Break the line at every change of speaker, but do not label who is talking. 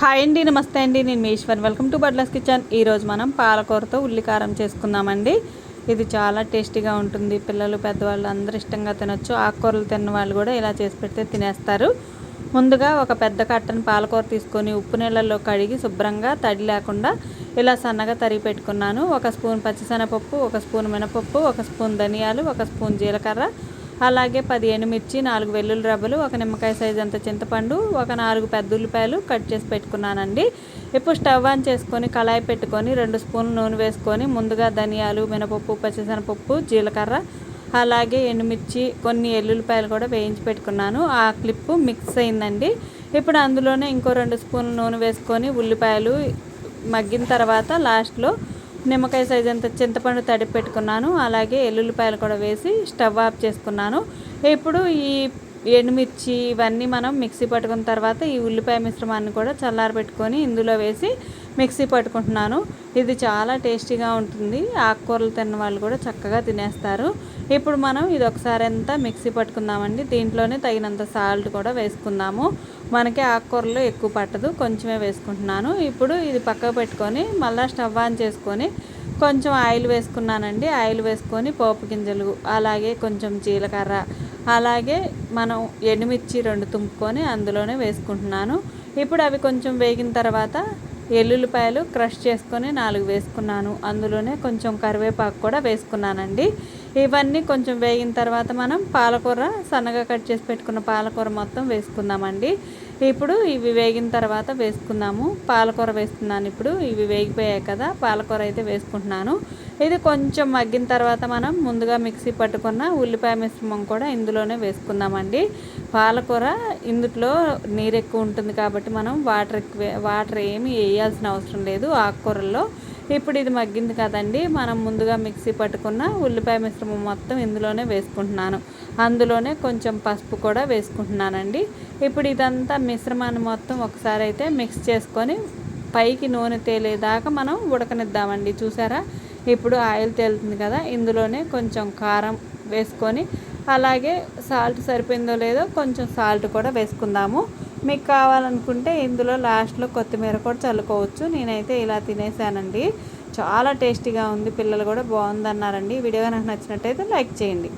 Hi అండి నమస్తే అండి. నేను మీశ్వర్ వెల్కమ్ టు బడ్లస్ కిచెన్ ఈరోజు మనం పాలకూరతో ఉల్లికారం చేసుకుందామండి. ఇది చాలా టేస్టీగా ఉంటుంది. పిల్లలు పెద్దవాళ్ళు అందరూ ఇష్టంగా తినొచ్చు. ఆకుకూరలు తిన్న వాళ్ళు కూడా ఇలా చేసి పెడితే తినేస్తారు. ముందుగా ఒక పెద్ద కట్టను పాలకూర తీసుకొని ఉప్పు నీళ్ళల్లో కడిగి శుభ్రంగా తడి లేకుండా ఇలా సన్నగా తరిగి పెట్టుకున్నాను. ఒక స్పూన్ పచ్చిశనగపప్పు ఒక స్పూన్ మినపప్పు ఒక స్పూన్ ధనియాలు ఒక స్పూన్ జీలకర్ర అలాగే పది ఎండుమిర్చి నాలుగు వెల్లుల్లి రబ్బలు ఒక నిమ్మకాయ సైజ్ అంత చింతపండు ఒక నాలుగు పెద్ద ఉల్లిపాయలు కట్ చేసి పెట్టుకున్నానండి. ఇప్పుడు స్టవ్ ఆన్ చేసుకొని కళాయి పెట్టుకొని రెండు స్పూన్లు నూనె వేసుకొని ముందుగా ధనియాలు మినపప్పు పచ్చిశనగపప్పు జీలకర్ర అలాగే ఎండుమిర్చి కొన్ని ఎల్లుల్లిపాయలు కూడా వేయించి పెట్టుకున్నాను. ఆ క్లిప్పు మిక్స్ అయిందండి. ఇప్పుడు అందులోనే ఇంకో రెండు స్పూన్లు నూనె వేసుకొని ఉల్లిపాయలు మగ్గిన తర్వాత లాస్ట్లో నిమ్మకాయ సైజ్ అంత చింతపండు తడిపి పెట్టుకున్నాను. అలాగే ఎల్లుల్లిపాయలు కూడా వేసి స్టవ్ ఆఫ్ చేసుకున్నాను. ఇప్పుడు ఈ ఎండుమిర్చి ఇవన్నీ మనం మిక్సీ పట్టుకున్న తర్వాత ఈ ఉల్లిపాయ మిశ్రమాన్ని కూడా చల్లారబెట్టుకొని ఇందులో వేసి మిక్సీ పట్టుకుంటున్నాను. ఇది చాలా టేస్టీగా ఉంటుంది. ఆకుకూరలు తిన్న వాళ్ళు కూడా చక్కగా తినేస్తారు. ఇప్పుడు మనం ఇది ఒకసారి అంతా మిక్సీ పట్టుకుందామండి. దీంట్లోనే తగినంత సాల్ట్ కూడా వేసుకుందాము. మనకి ఆకుకూరలు ఎక్కువ పట్టదు. కొంచెమే వేసుకుంటున్నాను. ఇప్పుడు ఇది పక్కకు పెట్టుకొని మళ్ళీ స్టవ్ ఆన్ చేసుకొని కొంచెం ఆయిల్ వేసుకున్నానండి. ఆయిల్ వేసుకొని పోపు గింజలు అలాగే కొంచెం జీలకర్ర అలాగే మనం ఎండుమిర్చి రెండు తుంపుకొని అందులోనే వేసుకుంటున్నాను. ఇప్పుడు అవి కొంచెం వేగిన తర్వాత ఎల్లుల్లిపాయలు క్రష్ చేసుకొని నాలుగు వేసుకున్నాను. అందులోనే కొంచెం కరివేపాకు కూడా వేసుకున్నానండి. ఇవన్నీ కొంచెం వేగిన తర్వాత మనం పాలకూర సన్నగా కట్ చేసి పెట్టుకున్న పాలకూర మొత్తం వేసుకుందామండి. ఇప్పుడు ఇవి వేగిన తర్వాత వేసుకుందాము. పాలకూర వేస్తున్నాను ఇప్పుడు. ఇవి వేగిపోయాయి కదా పాలకూర అయితే వేసుకుంటున్నాను. ఇది కొంచెం మగ్గిన తర్వాత మనం ముందుగా మిక్సీ పట్టుకున్న ఉల్లిపాయ మిశ్రమం కూడా ఇందులోనే వేసుకుందామండి. పాలకూర ఇందులో నీరు ఎక్కువ ఉంటుంది కాబట్టి మనం వాటర్ ఎక్కువ వాటర్ ఏమి వేయాల్సిన అవసరం లేదు ఆకుకూరల్లో. ఇప్పుడు ఇది మగ్గింది కదండి మనం ముందుగా మిక్సీ పట్టుకున్న ఉల్లిపాయ మిశ్రమం మొత్తం ఇందులోనే వేసుకుంటున్నాను. అందులోనే కొంచెం పసుపు కూడా వేసుకుంటున్నానండి. ఇప్పుడు ఇదంతా మిశ్రమాన్ని మొత్తం ఒకసారి అయితే మిక్స్ చేసుకొని పైకి నూనె తేలేదాకా మనం ఉడకనిద్దామండి. చూసారా? ఇప్పుడు ఆయిల్ తేలుతుంది కదా ఇందులోనే కొంచెం కారం వేసుకొని అలాగే సాల్ట్ సరిపోయిందో లేదో కొంచెం సాల్ట్ కూడా వేసుకుందాము. మీకు కావాలనుకుంటే ఇందులో లాస్ట్లో కొత్తిమీర కూడా చల్లుకోవచ్చు. నేనైతే ఇలా తినేసానండి. చాలా టేస్టీగా ఉంది. పిల్లలు కూడా బాగుందన్నారండి. వీడియో నాకు నచ్చినట్టయితే లైక్ చేయండి.